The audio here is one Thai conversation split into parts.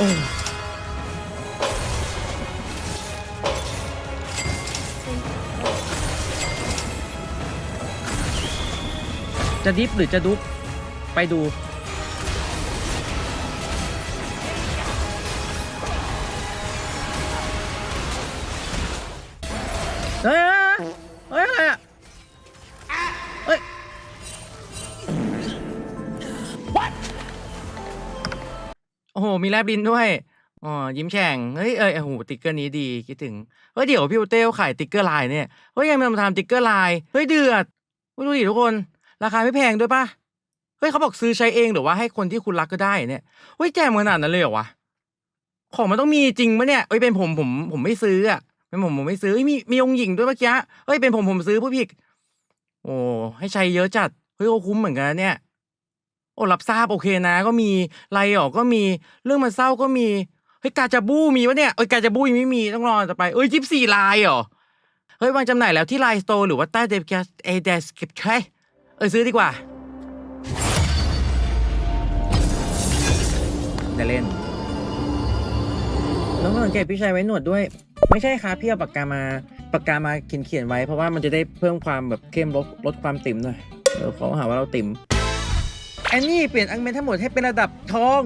เอง จะดิฟหรือจะดุ๊บไปดู มีแลบลิ้นด้วยอ๋อยิ้มแฉ่งเฮ้ยเอยโอ้โหติ๊กเกอร์นี้ดีคิดถึงเฮ้ยเดี๋ยวพี่โอเต้ขายติ๊กเกอร์ลายเนี่ยเฮ้ยยังไงมันทำติ๊กเกอร์ลายเฮ้ยเดือดดูดิทุกคน ราคาไม่แพงด้วยปะเฮ้ยเขาบอกซื้อใช้เองหรือว่าให้คนที่คุณรักก็ได้เนี่ยเฮ้ยแจมขนาดนั้นเลยเหรอวะของมันต้องมีจริงปะเนี่ยเฮ้ยเป็นผมผมผมไม่ซื้ออะเป็นผมผมไม่ซื้อเฮ้ยมีมีองค์หญิงด้วยเมื่อกี้เฮ้ยเป็นผมผมซื้อผู้พิกโอ้ให้ใช้เยอะจัดเฮ้ยโอ้คุ้มเหมือนกันเนี่ย โอ้รับทราบโอเคนะ ก็มีไลออกก็มีเรื่องมันเศร้าก็มีเฮ้ยกาจาบูมีวะเนี่ยเอ้ยกาจาบูยังไม่มีต้องรอต่อไปเอ้ยจิบสี่ลายเหรอเฮ้ยวางจำหน่ายแล้วที่ไลน์สโตร์หรือว่าใต้เดฟแคสเอเดสเกิปใช่เอ้ยซื้อดีกว่าจะเล่นน้องสังเกตพี่ชายไว้หนวดด้วย ไม่ใช่ครับพี่เอาปากกามาปากกามาเขียนเขียนๆไว้เพราะว่ามันจะได้เพิ่มความแบบเข้มลดลดความติ่มหน่อยเออเขาหาว่าเราติ่ม อนนี่เปลี่ยนอังเมนทั้งหมดให้เป็นระดับทอง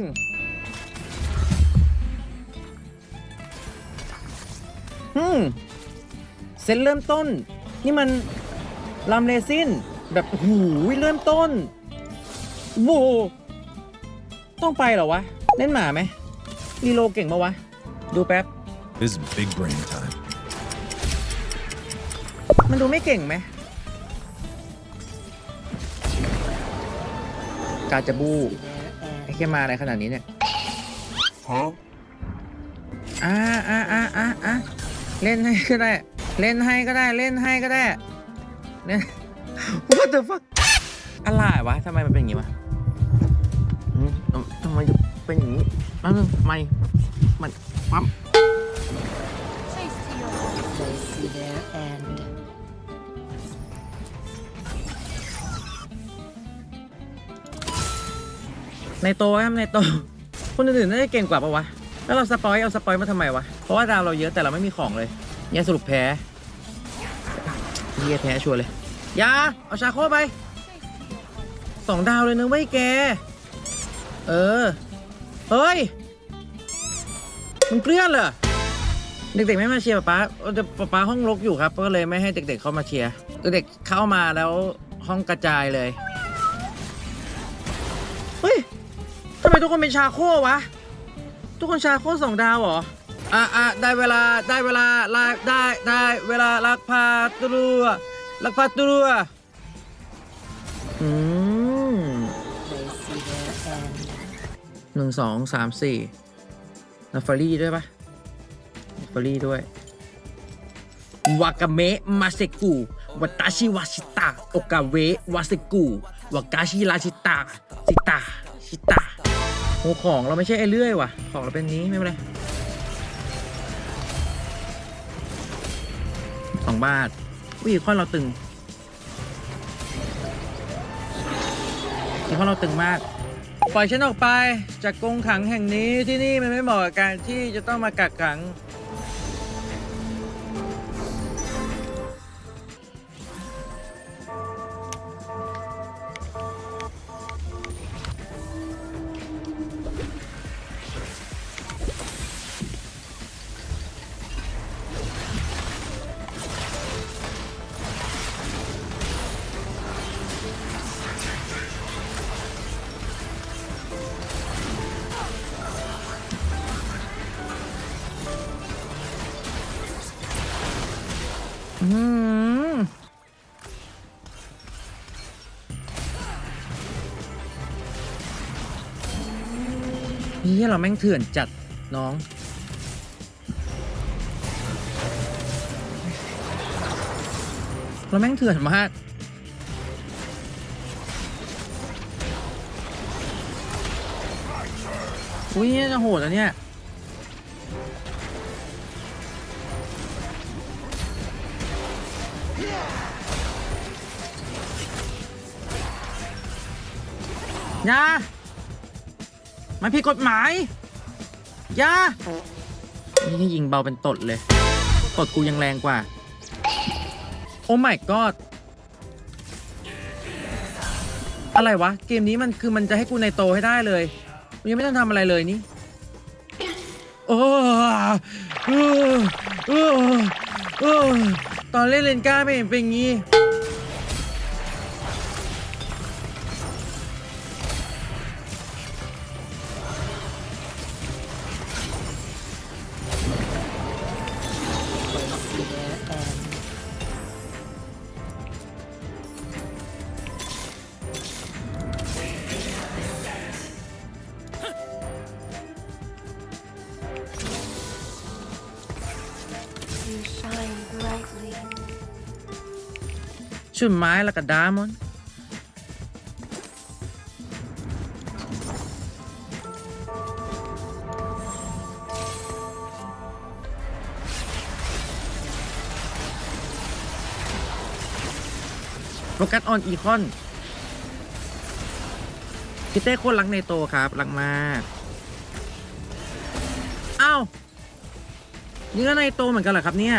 อืมเซตเริ่มต้น นี่มันลำเลซิน แบบหูยเริ่มต้นโว้ต้องไปเหรอวะ เล่นหมาไหมรีโลเก่งปะวะ ดูแป๊บ This is big brain time. มันดูไม่เก่งไหม กาจะบูไอ้แค่มาอะไรขนาดนี้เนี่ย Huh? อ่าอ่าอ่าอ่าอ่าเล่นให้ก็ได้ เล่นให้ก็ได้ เล่นให้ก็ได้เล่น What the fuck อะไรวะทำไมมันเป็นอย่างงี้วะหืมทำทำไมถึงเป็นอย่างนี้แป๊บนึงทำไมมันปั๊ม ในโตครับในโต คนอื่นๆน่าจะเก่งกว่าปะวะ แล้วเราสปอยเอาสปอยมาทำไมวะ เพราะว่าดาวเราเยอะแต่เราไม่มีของเลยเนี่ยสรุปแพ้เฮียแพ้ชัวร์เลยยาเอาชาโคไปสองดาวเลยนะเว้ยแก เออ เฮ้ย มึงเกลี้ยนเหรอ เด็กๆไม่มาเชียร์ป๊าป๊าป๊าป๊าห้องรกอยู่ครับ ก็เลยไม่ให้เด็กๆเข้ามาเชียร์ เด็กๆเข้ามาแล้วห้องกระจายเลย ทุกคนเป็นชาโควะ ทุกคนชาโคสองดาวเหรอ อะอะได้เวลาได้เวลาลาได้ได้เวลาลักพาตัวลักพาตัวอืมหนึ่งสองสามสี่นาฟารี่ด้วยปะนาฟารี่ด้วยวากาเมะมาเซกุวัตาชิวาชิตะโอกาเวะวาเซกุวากาชิราชิตะชิตะชิตะ โอ้ของเราไม่ใช่ไอ้เลื่อยว่ะ ของเราเป็นนี้ไม่เป็นไรสองบาทอุ้ยข้อเราตึงข้อเราตึงมาก ปล่อยฉันออกไปจากกรงขังแห่งนี้ที่นี่มันไม่เหมาะกับการที่จะต้องมากักขัง นี่เราแม่งเถื่อนจัดน้อง เราแม่งเถื่อนมากอุ้ยเนี่ยจะโหดแล้วเนี่ยอย่า มันผิดกฎหมายอยานี่ยิงเบาเป็นตดเลย ตดกูยังแรงกว่า โอ้ my god อะไรวะ เกมนี้มันคือมันจะให้กูในโตให้ได้เลยกูยังไม่ต้องทำอะไรเลยนี่ โอ้เออเออเออตอนเล่นเลนก้าไม่เห็นเป็นงี้ ชุดไม้แล้วก็ดามอนโฟกัสออนอีคอนพี่เต้โคตรรักในโตครับ รักมากอ้าวนี่ก็ในโตเหมือนกันเหรอครับเนี่ย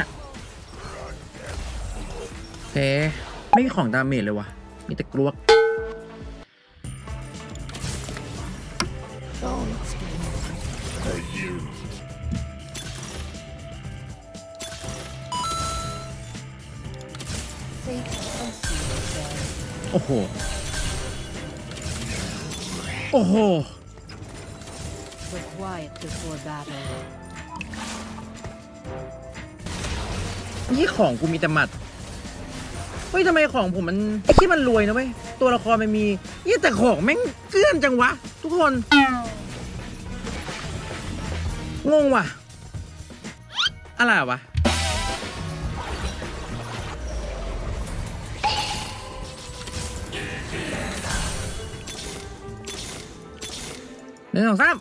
โอเค ไม่มีของดาเมจเลยวะมีแต่กลวก Fate will see their end. โอ้โห โอ้โห But quiet before battle. นี่ของกูมีแต่หมัด เฮ้ยทำไมของผมมันไอ้ที่มันรวยนะเว้ยตัวละครมันมียี่แต่ของแม่งเกลื่อนจังวะ ทุกคน งงว่ะ อะไรวะ หนึ่งสองสาม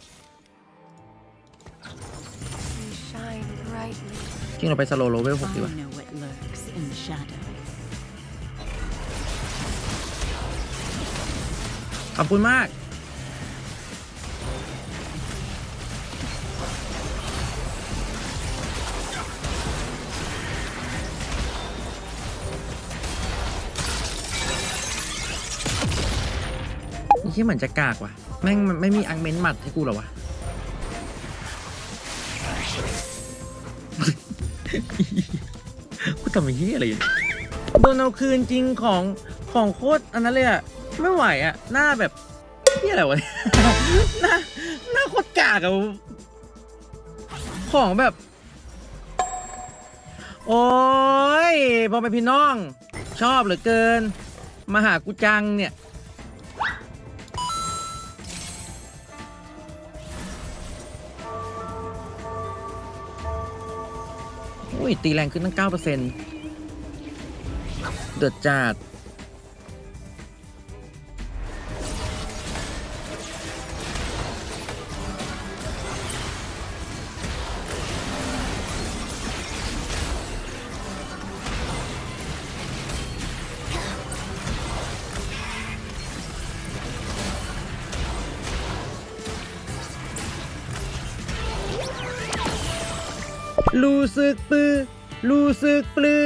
You shine brightly. จริงเราไปสโลโลเวลหกดีกว่า I know what lurks in the shadows. ขอบคุณมาก นี่ที่เหมือนจะกากว่ะ แม่งมันไม่มีอังเมนต์หมัดให้กูหรอวะ กูทำไอ้เหี้ยอะไรอยู่เนี่ยโดนเอาคืนจริงของของโคตรอันนั้นเลยอะ ไม่ไหวอะหน้าแบบเหี้ยอะไรวะหน้าหน้าโคตรกากอะของแบบ โอ้ยพอไปพี่น้อง ชอบเหลือเกิน มาหากูจังเนี่ยอุ้ยตีแรงขึ้นตั้ง 9%เดือดจัด รู้สึกปื้อรู้สึกปลือ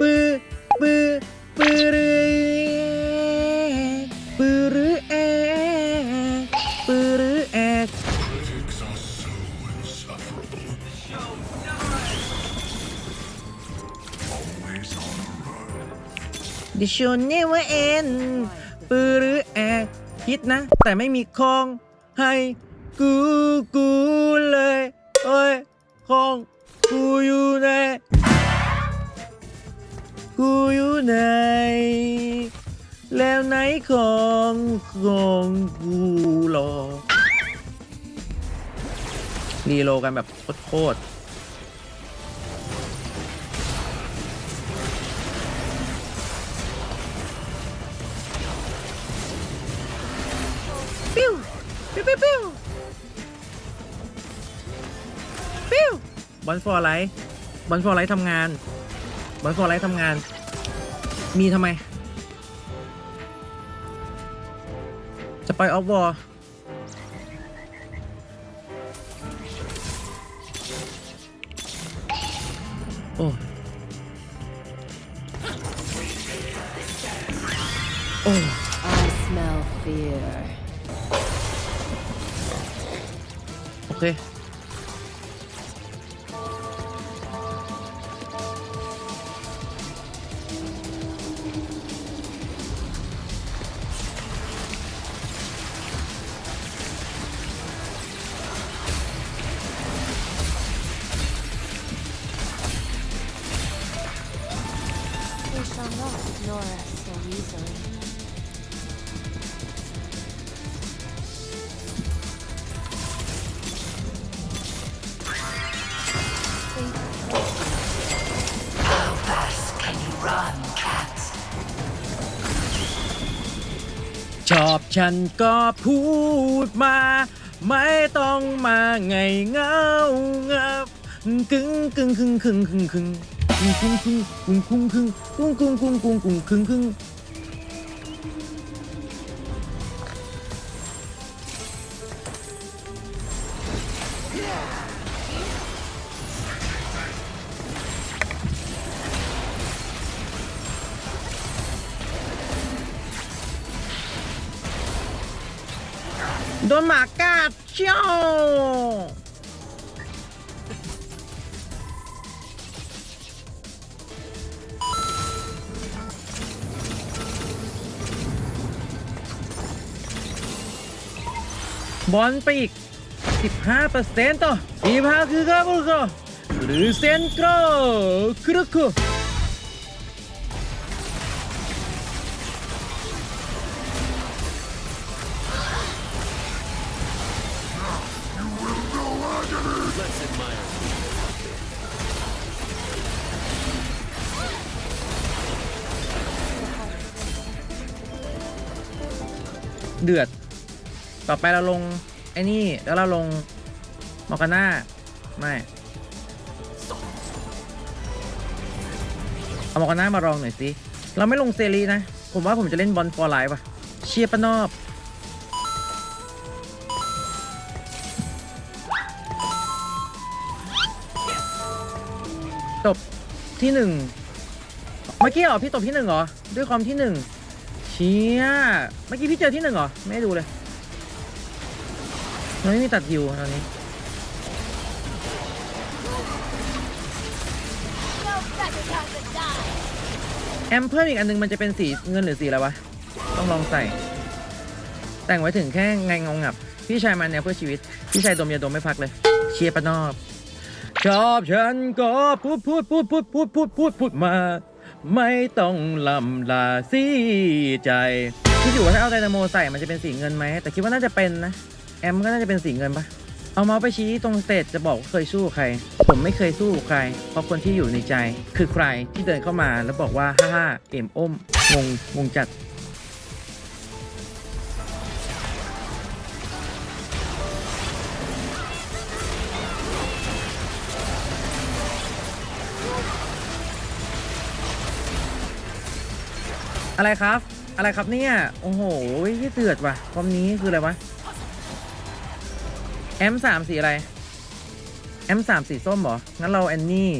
ปื้อปื้อปื้อรือปื้อรือแอปื้อรือแอก Critics are so insufferable. Always on the run. The show never end ปื้อรือแอกคิดนะ แต่ไม่มีของให้กูกูเลยโอ้ยของ กูอยู่ไหนกูอยู่ไหน แล้วไหนของของกูรอรีโลกันแบบโคตรปิ้วปิ้วปิ้ว บอลฟอร์ไลท์บอลฟอร์ไลท์ทำงานบอลฟอร์ไลท์ทำงาน มีทำไม จะไปออฟวอร์ ฉันก็พูดมา ไม่ต้องมาไงเงาเงับกึ้งกึ้งคึ้งคึ้งคึ้งคึ้งคึ้งคึ้งคึ้งคุงคุงคึ้งคุงคุงคุงคุงคุง โดนหมากัดเชี่ยวบอลไปอีก 15%ต่อ15คือครับบุกหรือเซนโกรครึก เดือด ต่อไปเราลง ไอ้นี่ แล้วเราลงมอร์กาน่าไม่เอามอร์กาน่ามารองหน่อยสิ เราไม่ลงเซรีนะ ผมว่าผมจะเล่นบอลฟอร์ไลฟ์ป่ะ เชียร์ปะนอบ ตบที่หนึ่งเมื่อกี้เหรอพี่ตบที่หนึ่งเหรอด้วยความที่หนึ่งเชี่ยเมื่อกี้พี่เจอที่หนึ่งเหรอไม่ดูเลยมันไม่มีตัดฮิวตอนนี้แอมเพิ่มอีกอันนึงมันจะเป็นสีเงินหรือสีอะไรวะ ต้องลองใส่ แต่งไว้ถึงแค่ไงเงงับ พี่ชายมาแนวเพื่อชีวิต พี่ชายดมยาดมไม่พักเลย เชียร์ปะนอบ ชอบฉันก็พูดพูดพูดพูดพูดพูดพูดพูดมา ไม่ต้องลำลาสีใจคิดอยู่ว่าถ้าเอาไดนาโมใส่มันจะเป็นสีเงินไหมแต่คิดว่าน่าจะเป็นนะ แอมก็น่าจะเป็นสีเงินปะเอาเมาส์ไปชี้ตรงสเตจจะบอกว่าเคยสู้ใคร ผมไม่เคยสู้ใคร เพราะคนที่อยู่ในใจ คือใครที่เดินเข้ามาแล้วบอกว่าฮ่าฮ่าเอ็มอ้มงงงงจัด อะไรครับ อะไรครับเนี่ย โอ้โหที่เตือดว่ะความนี้คืออะไรวะ แอมสามสีอะไร แอมสามสีส้มเหรอ งั้นเราแอนนี่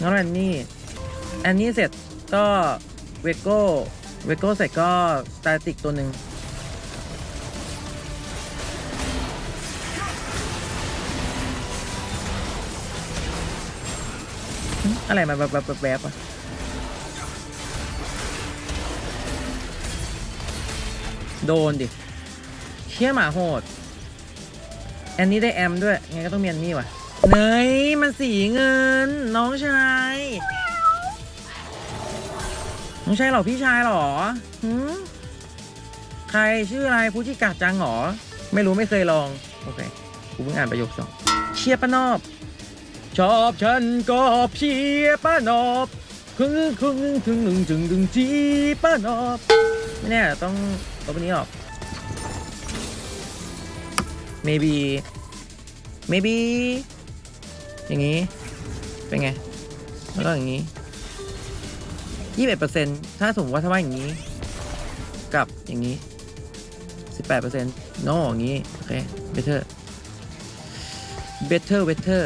งั้นเราแอนนี่ แอนนี่เสร็จก็เวโก้ เวโก้เสร็จก็ตาติกตัวหนึ่ง อะไรมาแบบแบบแบบแบบอะโดนดิ เชี่ยหมาโหด แอนนี่ได้แอมด้วย ไงก็ต้องมีแอนนี่ว่ะ เนยมันสีเงิน น้องชาย น้องชายเหรอพี่ชายเหรอหืใครชื่ออะไรฟูจิกะจังเหรอ ไม่รู้ไม่เคยลอง โอเค กูเพิ่งอ่านประโยคสองเชียร์ป้านอบ ชอบฉันก็เชียป้านอบคึงคึงคึงคึงจึงจึงจีป้านอบไม่แน่ต้องตัวนี้ออก maybe maybe อย่างนี้ เป็นไง แล้วก็อย่างนี้ยี่สิบเอ็ดเปอร์เซ็นต์ถ้าสมมติว่าถ้าว่าอย่างนี้ กับอย่างนี้สิบแปดเปอร์เซ็นต์ no อย่างนี้ โอเค better better better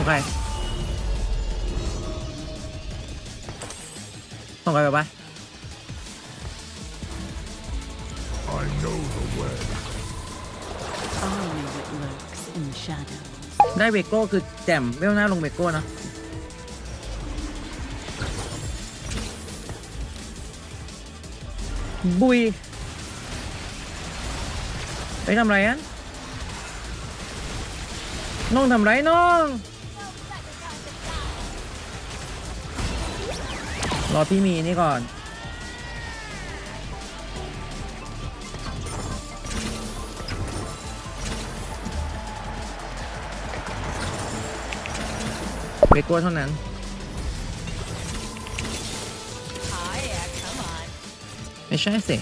ส่งใครส่งใครไปปะ I know the way. I know what lurks in the shadows. ได้เวโก้คือแจ่มเวลหน้าลงเวโก้นะบุยไปทำไรอะน้องทำไรน้อง รอพี่มีนี่ก่อน เบโก้เท่านั้นไม่ใช่สิ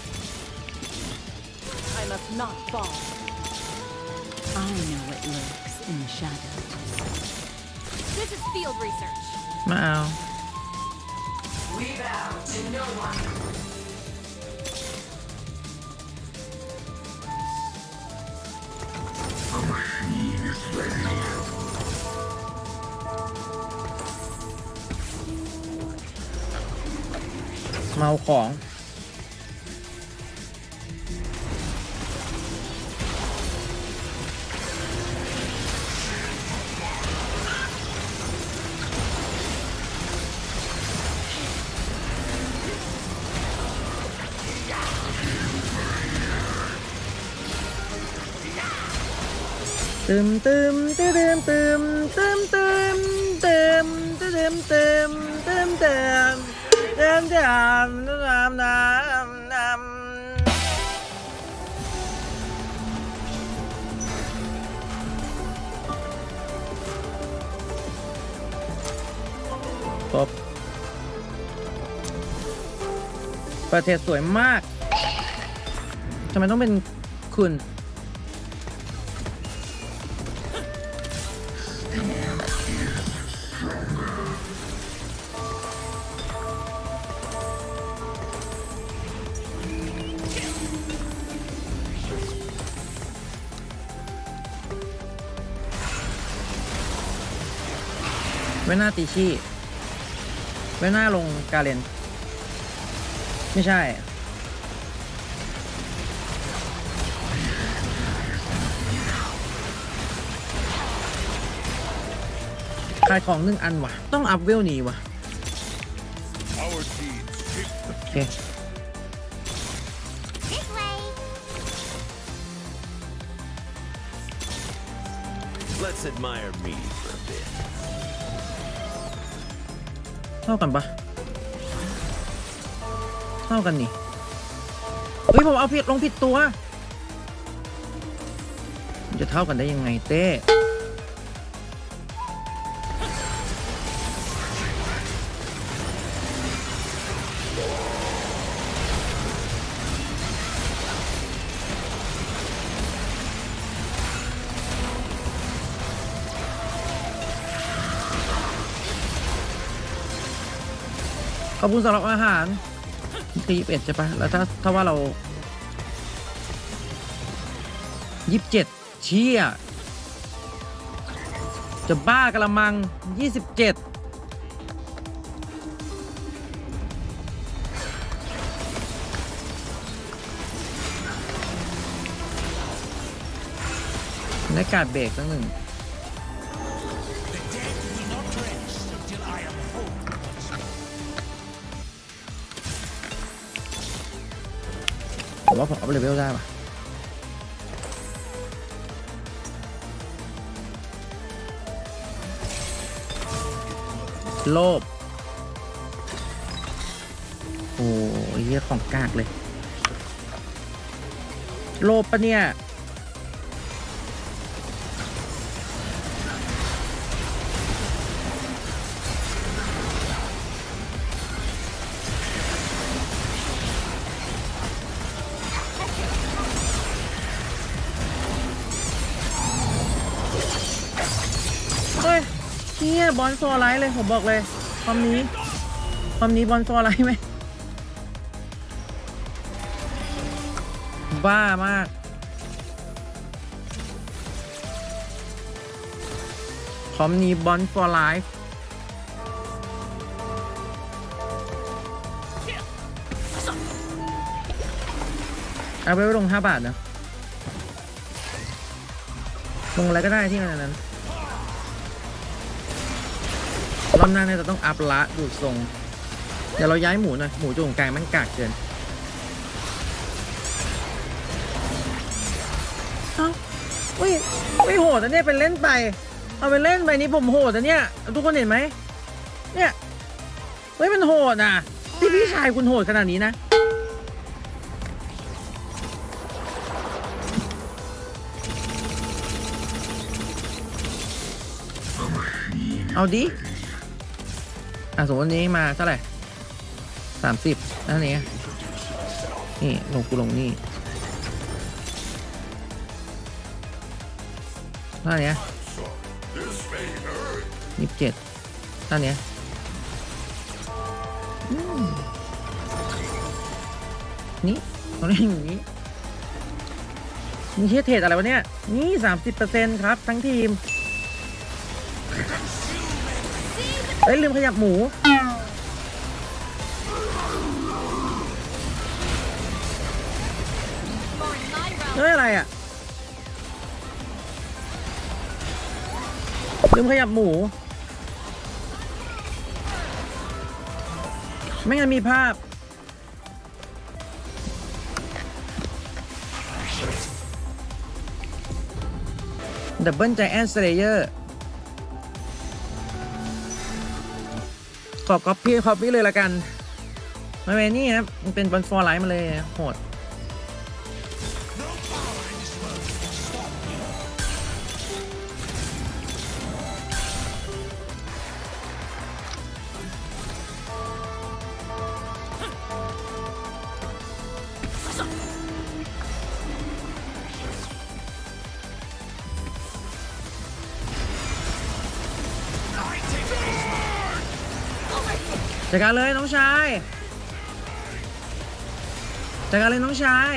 I must not fall. I know what lurks in the shadows. This is field research. มาเอา เมาของ ตึมตึมตึมตึมตึมตึม บประเทศสวยมากทำไมต้องเป็นคุณเวน่าติชี่ เวน่าลงกาเลน ไม่ใช่ ขายของหนึ่งอันวะต้องอัพเวลนี้วะ Our deeds shape the โอเค ท่ากันปะเท่ากันนี่ เฮ้ย ผมเอาผิดลงผิดตัว จะเท่ากันได้ยังไงเต้ ขอบคุณสำหรับอาหารที่ยี่สิบเอ็ดใช่ปะแล้วถ้าถ้าว่าเรายี่สิบเจ็ดเชี่ยจะบ้ากระมังยี่สิบเจ็ดในการเบรกตั้งหนึ่ง ว่าผมอัพเลเวลได้ปะโลบ โอ้ยของกากเลย โลบปะเนี่ย บอลฟอร์ไลท์เลยผมบอกเลย ความนี้ ความนี้บอลฟอร์ไลท์ไหมบ้ามาก คอมนี้บอลฟอร์ไลฟ์เอาไปไว้ลง 5 บาทนะ ลงอะไรก็ได้ที่มันอันนั้น รอบหน้าเนี่ยจะต้องอัพละดูดทรง เดี๋ยวเราย้ายหมูหน่อยหมูจุ่งกลางมันกากเกินเอ้าอุ้ยไม่โหดนะเนี่ยเป็นเล่นไป เอาไปเล่นไปนี่ผมโหดนะเนี่ย ทุกคนเห็นไหมเนี่ยเฮ้ยมันโหดอะที่พี่ชายคุณโหดขนาดนี้นะเอาดิ อะสมมติวันนี้มาเท่าไหร่สามสิบนั่นเองนี่ลงกูลงนี่เท่านี้ยี่สิบเจ็ดเท่านี้อืมนี่ตรงนี้อย่างนี้มีเทเทรดอะไรวะเนี่ย นี่สามสิบเปอร์เซ็นต์ครับ ทั้งทีม เอ้ยลืมขยับหมู เฮ้ยอะไรอะ ลืมขยับหมู ไม่งั้นมีภาพ ดับเบิลใจแอนสเลเยอร์ ขอก๊อปปี้คอปปี้เลยละกันไม่เวนี่ครับมันเป็นบอลฟอร์ไลท์มาเลยโหด จัดการเลยน้องชายจัดการเลยน้องชาย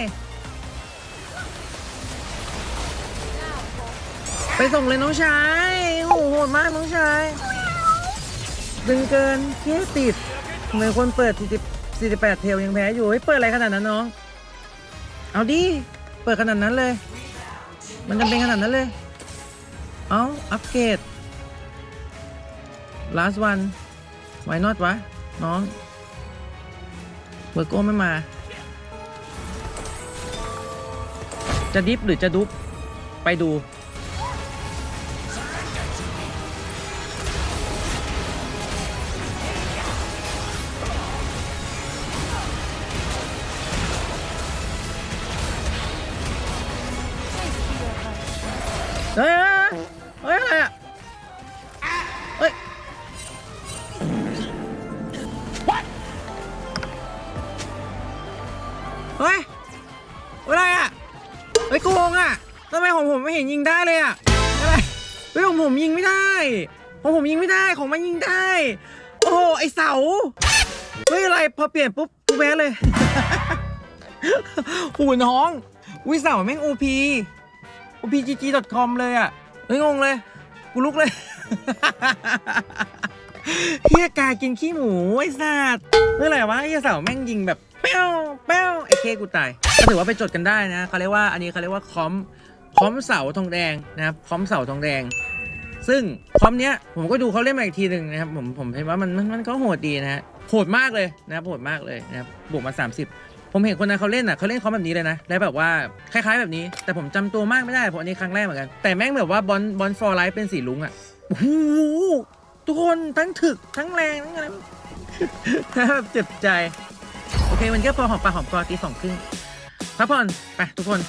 ไปส่งเลยน้องชายโหโหดมากน้องชาย ดึงเกินเที่ติดทำไมคนเปิด40 48เทลยังแพ้อยู่เฮ้ยเปิดอะไรขนาดนั้นน้อง เอาดิ เปิดขนาดนั้นเลย มันจำเป็นขนาดนั้นเลย เอาอัปเกรด last one why not วะ น้อง เบอร์โก้ไม่มา จะดิฟหรือจะดุบไปดู ผมไม่เห็นยิงได้เลยอะอะไรเฮ้ยของผมยิงไม่ได้ของผมยิงไม่ได้ของมันยิงได้ โอ้โหไอเสาเฮ้ยอะไรพอเปลี่ยนปุ๊บกูแพ้เลย หูน้องวิเสาแม่ง OP opgg.com เลยอะเฮ้ยงงเลย กูลุกเลยเฮียกากินขี้หมูไอ้สัตว์เมื่อไหร่วะเฮียเสาแม่งยิงแบบเป้วเป้วไอ้เคกูตายก็ถือว่าไปจดกันได้นะเขาเรียกว่าอันนี้เขาเรียกว่าคอม คอมเสาทองแดงนะครับคอมเสาทองแดง ซึ่งคอมเนี้ยผมก็ดูเขาเล่นมาอีกทีหนึ่งนะครับผมผมเห็นว่ามันมันมันก็โหดดีนะฮะโหดมากเลยนะครับโหดมากเลยนะครับบวกมา 30 ผมเห็นคนนั้นเขาเล่นอะเขาเล่นคอมแบบนี้เลยนะแล้วแบบว่าคล้ายๆแบบนี้ แต่ผมจำตัวมากไม่ได้เพราะอันนี้ครั้งแรกเหมือนกันแต่แม่งแบบว่าบอลบอลฟอร์ไลท์เป็นสีลุงอะโอ้โหทุกคนทั้งถึกทั้งแรงทั้งอะไรแบบเจ็บใจ โอเค มันก็พอหอมปากหอมคอตีสองครึ่งพักผ่อนไปทุกคน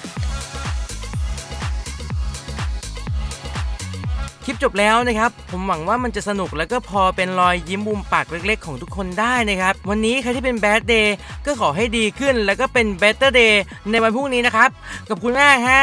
คลิปจบแล้วนะครับ ผมหวังว่ามันจะสนุกแล้วก็พอเป็นรอยยิ้มมุมปากเล็กๆ ของทุกคนได้นะครับ วันนี้ใครที่เป็นแบดเดย์ก็ขอให้ดีขึ้น แล้วก็เป็นเบ t เตอร์เดย์ในวันพรุ่งนี้นะครับขอบคุณมากฮะ